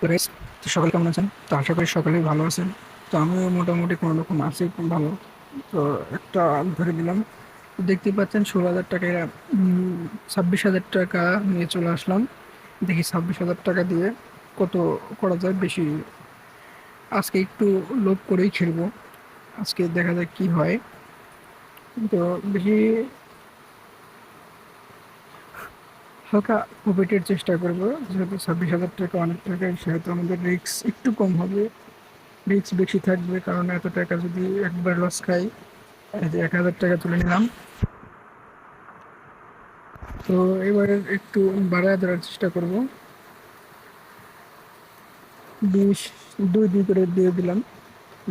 তো guys, তো সকালে কেমন আছেন? তো আশা করি সকলেই ভালো আছেন। তো আমিও মোটামুটি কোনো রকম আছি ভালো। তো একটা ধরে দিলাম তো দেখতেই পাচ্ছেন ষোলো হাজার টাকা উম, ছাব্বিশ হাজার টাকা নিয়ে চলে আসলাম। দেখি ছাব্বিশ হাজার টাকা দিয়ে কত করা যায় বেশি। আজকে একটু লোভ করেই খেলব। আজকে দেখা যাক কি হয়। তো বেশি হালকা প্রফিটের চেষ্টা করব, যেহেতু ছাব্বিশ হাজার টাকা অনেক টাকা, সেহেতু আমাদের রিস্ক একটু কম হবে। রিস্ক বেশি থাকবে, কারণ এত টাকা যদি একবার লস খাই যে এক হাজার টাকা তুলে নিলাম। তো এবারে একটু বাড়ায় ধরার চেষ্টা করব। বিশ, দুই দুই করে দিয়ে দিলাম।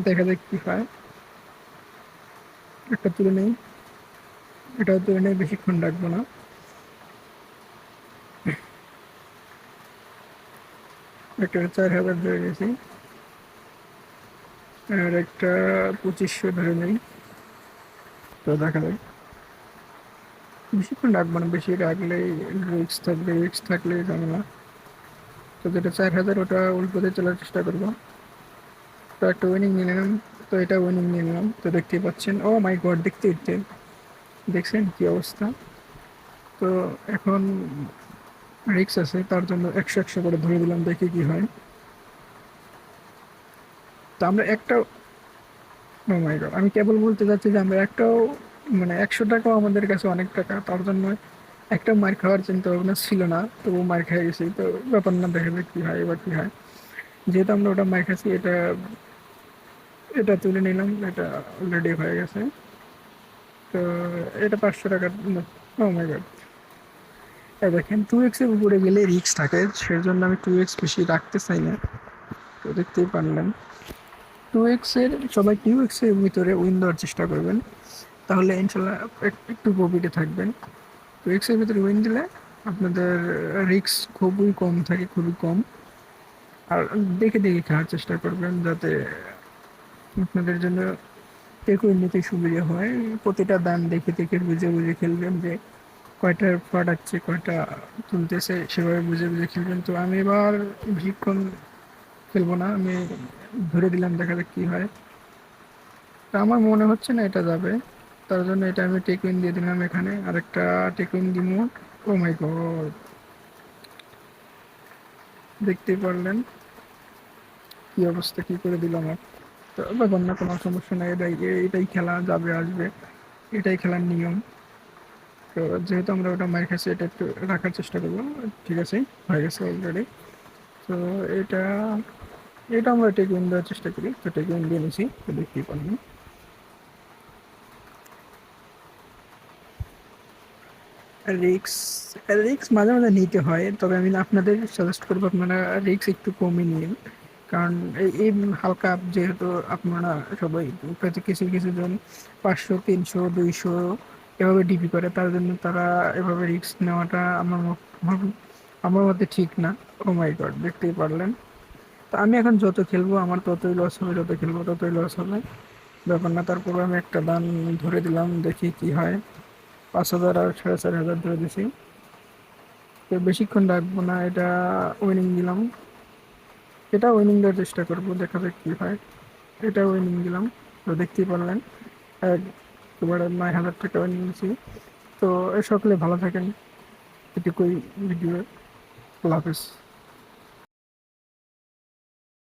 দেখা যাক কি হয়। একটা তুলে নেই। এটাও তুলে নেই বেশিক্ষণ রাখব না। একটা চার হাজার ধরে গেছি আর একটা পঁচিশশো ধরে নেই। তো দেখা যায় বেশিক্ষণ রাখব না, বেশি রাখলে রিক্স থাকবে রিক্স থাকলে ঝামেলা তো যেটা চার হাজার ওটা উল্টোতে চলার চেষ্টা করব। তো একটা উইনিং নিয়ে নিলাম। তো এটা উইনিং নিয়ে নিলাম। তো দেখতেই পাচ্ছেন। ও মাই গড দেখতে দেখতে দেখছেন কি অবস্থা? তো এখন রিক্স আছে, তার জন্য একশো একশো করে ধরে দিলাম, দেখি কি হয়। তো আমরা একটাও মাই আমি কেবল বলতে চাচ্ছি যে আমরা একটাও মানে একশো টাকাও আমাদের কাছে অনেক টাকা, তার জন্য একটা মার খাওয়ার চিন্তা ভাবনা ছিল না তবু মার খেয়ে গেছি। তো ব্যাপার না, দেখা যাক কী হয়, এবার কী হয়। যেহেতু আমরা ওটা মার খাচ্ছি, এটা এটা তুলে নিলাম, এটা অলরেডি হয়ে গেছে। তো এটা পাঁচশো টাকার ও মাই গড দেখেন টু এক্সের উপরে গেলে রিক্স থাকে সেই জন্য আমি টু এক্স বেশি রাখতে চাই না। তো দেখতেই পারলেন। টু এক্সের সবাই টু এক্সের ভিতরে উইন দেওয়ার চেষ্টা করবেন। তাহলে ইনশাল্লাহ একটু প্রফিটে থাকবেন। টু এক্সের ভিতরে উইন দিলে আপনাদের রিক্স খুবই কম থাকে, খুবই কম। আর দেখে দেখে খাওয়ার চেষ্টা করবেন যাতে আপনাদের জন্য টেক নিতে সুবিধা হয়। প্রতিটা দান দেখে দেখে বুঝে বুঝে খেলবেন যে কয়টা প্রোডাক্টছে কয়টা তুলতেছে, সেভাবে বুঝে বুঝে খেলবেন। তো আমি এবার বেশিক্ষণ খেলব না, আমি ধরে দিলাম দেখা যাক কি হয়। তা আমার মনে হচ্ছে না এটা যাবে। তার জন্য এটা আমি টেকুইন দিয়ে দিলাম এখানে। আরেকটা টেকুইন দিব ও মাই গড দেখতেই পারলেন কি অবস্থা, কি করে দিলাম আর তো না কোনো সমস্যা নাই, এটাই এটাই খেলা যাবে, আসবে। এটাই খেলার নিয়ম। যেহেতু আমরা ওটা মার খাচ্ছি এটা একটু রাখার চেষ্টা করব, ঠিক আছে, হয়ে গেছে অলরেডি তো এটা এটা আমরা টেকুইন দেওয়ার চেষ্টা করি, তো টেকুইন দিয়ে নিছি, তো দেখতেই পারবেন রিক্স রিক্স মাঝে মাঝে নিতে হয়, তবে আমি আপনাদের সাজেস্ট করব আপনারা রিক্স একটু কমই নিন। কারণ এই হালকা যেহেতু আপনারা সবাই কিছু কিছু জন পাঁচশো, তিনশো, দুইশো এভাবে ডিপি করে, তার জন্য তারা এভাবে রিক্স নেওয়াটা আমার আমার- মতে ঠিক না। ও মাই গড দেখতেই পারলেন। তো আমি এখন যত খেলব, আমার ততই লস হবে, যত খেলব ততই লস হবে। ব্যাপার না, তারপরে আমি একটা দান ধরে দিলাম, দেখি কি হয়। পাঁচ হাজার আর সাড়ে চার হাজার ধরে দিছি। তো বেশিক্ষণ রাখব না, এটা উইনিং দিলাম। এটা উইনিং দেওয়ার চেষ্টা করব, দেখা যাক কী হয়। এটা উইনিং দিলাম, তো দেখতেই পারলেন। একবারে নয় হাজার টাকা নিয়েছি তো সকলে ভালো থাকেন। এটুকুই ভিডিও আল্লাহ